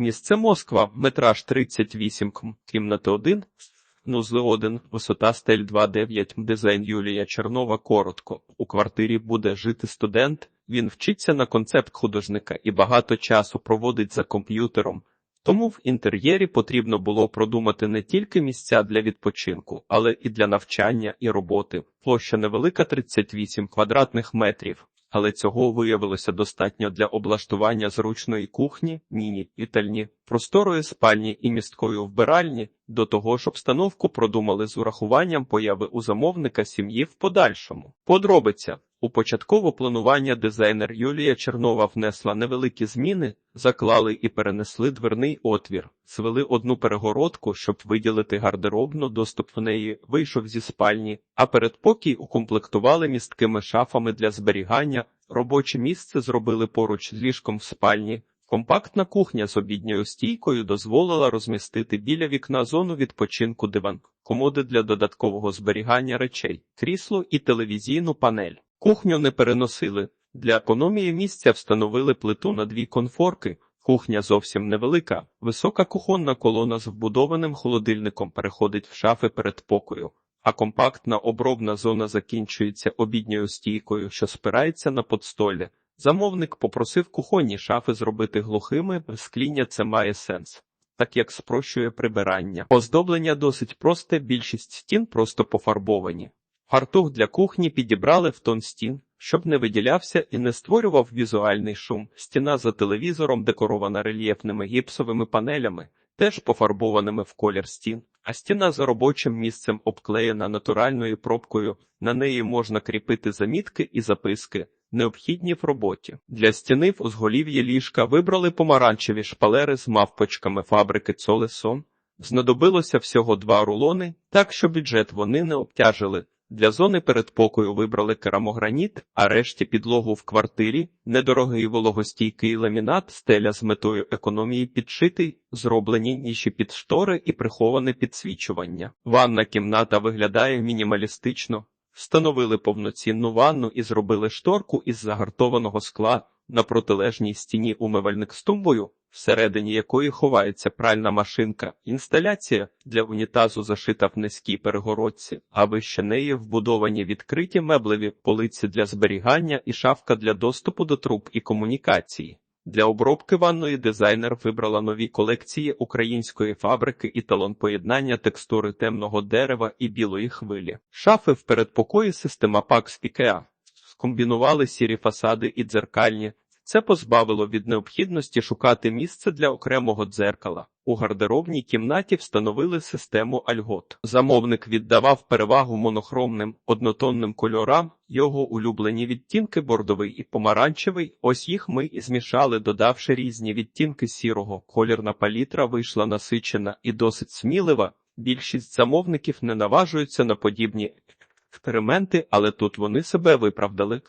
Місце Москва, метраж 38 км, кімната 1, нузли 1, висота стель 2,9, дизайн Юлія Чернова. Коротко. У квартирі буде жити студент, він вчиться на концепт художника і багато часу проводить за комп'ютером. Тому в інтер'єрі потрібно було продумати не тільки місця для відпочинку, але і для навчання і роботи. Площа невелика 38 квадратних метрів, але цього виявилося достатньо для облаштування зручної кухні, міні-вітальні, просторої спальні і місткої вбиральні. До того ж обстановку продумали з урахуванням появи у замовника сім'ї в подальшому. Подробиця. У початкове планування дизайнер Юлія Чернова внесла невеликі зміни, заклали і перенесли дверний отвір, звели одну перегородку, щоб виділити гардеробну, доступ в неї вийшов зі спальні, а передпокій укомплектували місткими шафами для зберігання, робоче місце зробили поруч з ліжком в спальні. Компактна кухня з обідньою стійкою дозволила розмістити біля вікна зону відпочинку диван, комоди для додаткового зберігання речей, крісло і телевізійну панель. Кухню не переносили. Для економії місця встановили плиту на дві конфорки. Кухня зовсім невелика. Висока кухонна колона з вбудованим холодильником переходить в шафи перед покою, а компактна обробна зона закінчується обідньою стійкою, що спирається на подстолі. Замовник попросив кухонні шафи зробити глухими, скління це має сенс, так як спрощує прибирання. Оздоблення досить просте, більшість стін просто пофарбовані. Фартух для кухні підібрали в тон стін, щоб не виділявся і не створював візуальний шум. Стіна за телевізором декорована рельєфними гіпсовими панелями, теж пофарбованими в колір стін, а стіна за робочим місцем обклеєна натуральною пробкою. На неї можна кріпити замітки і записки, необхідні в роботі. Для стіни в узголів'ї ліжка вибрали помаранчеві шпалери з мавпочками фабрики Цолесон. Знадобилося всього два рулони, так що бюджет вони не обтяжили. Для зони передпокою вибрали керамограніт, а решті підлогу в квартирі, недорогий вологостійкий ламінат, стеля з метою економії підшитий, зроблені ніші під штори і приховане підсвічування. Ванна кімната виглядає мінімалістично. Встановили повноцінну ванну і зробили шторку із загартованого скла на протилежній стіні умивальник з тумбою, всередині якої ховається пральна машинка. Інсталяція для унітазу зашита в низькій перегородці, а вище неї вбудовані відкриті меблеві полиці для зберігання і шафка для доступу до труб і комунікації. Для обробки ванної дизайнер вибрала нові колекції української фабрики і талон поєднання текстури темного дерева і білої хвилі. Шафи в передпокої система Pax IKEA. Скомбінували сірі фасади і дзеркальні. Це позбавило від необхідності шукати місце для окремого дзеркала. У гардеробній кімнаті встановили систему альгот. Замовник віддавав перевагу монохромним однотонним кольорам, його улюблені відтінки бордовий і помаранчевий. Ось їх ми і змішали, додавши різні відтінки сірого. Колірна палітра вийшла насичена і досить смілива. Більшість замовників не наважуються на подібні експерименти, але тут вони себе виправдали.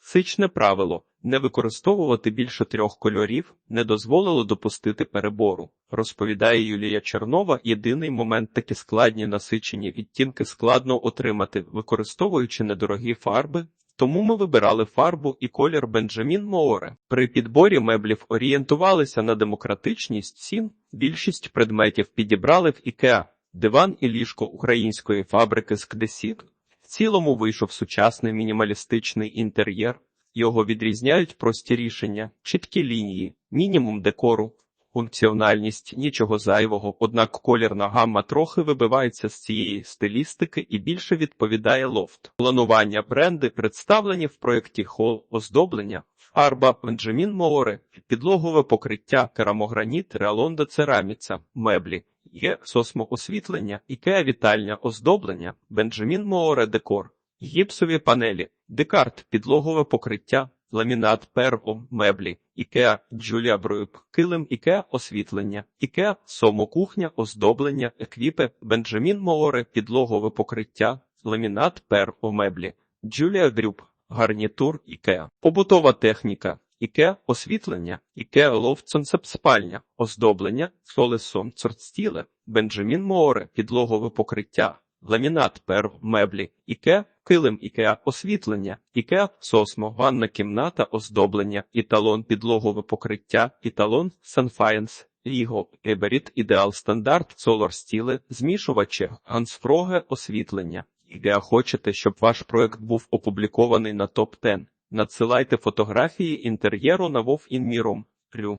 Сичне правило не використовувати більше трьох кольорів не дозволило допустити перебору, розповідає Юлія Чернова. Єдиний момент такі складні насичені відтінки складно отримати, використовуючи недорогі фарби. Тому ми вибирали фарбу і колір Бенджамін Мооре. При підборі меблів орієнтувалися на демократичність цін. Більшість предметів підібрали в Ікеа, диван і ліжко української фабрики з Кдесік. Цілому вийшов сучасний мінімалістичний інтер'єр. Його відрізняють прості рішення, чіткі лінії, мінімум декору, функціональність, нічого зайвого, однак колірна гамма трохи вибивається з цієї стилістики і більше відповідає лофт. Планування бренди представлені в проєкті хол оздоблення, фарба Бенджамін Море, підлогове покриття, керамограніт, реалонда цераміца, меблі. Є сосмоосвітлення, ікеа вітальня, оздоблення, Бенджамін Море декор, гіпсові панелі, декарт, підлогове покриття, ламінат, перго, меблі, ікеа, Джулія Брюб, килим, ікеа, освітлення, ікеа, сомокухня, оздоблення, еквіпе, Бенджамін Море, підлогове покриття, ламінат, перго, меблі, Джулія Брюб, гарнітур, ікеа, побутова техніка. Іке освітлення, іке ловцонцеп спальня, оздоблення, солесон, цорстіле, Бенджамін Море, підлогове покриття, ламінат пер, меблі, іке, килим ікеа освітлення, ікеа сосмо, ванна кімната, оздоблення, італон підлогове покриття, італон Санфаєнс, Ліго, Еберіт, Ідеал Стандарт, Солар Стіле, змішувачі, Ансфроге, освітлення. Ідеа хочете, щоб ваш проект був опублікований на топ 10 Надсилайте фотографії інтер'єру на Вов Інміром. Рю.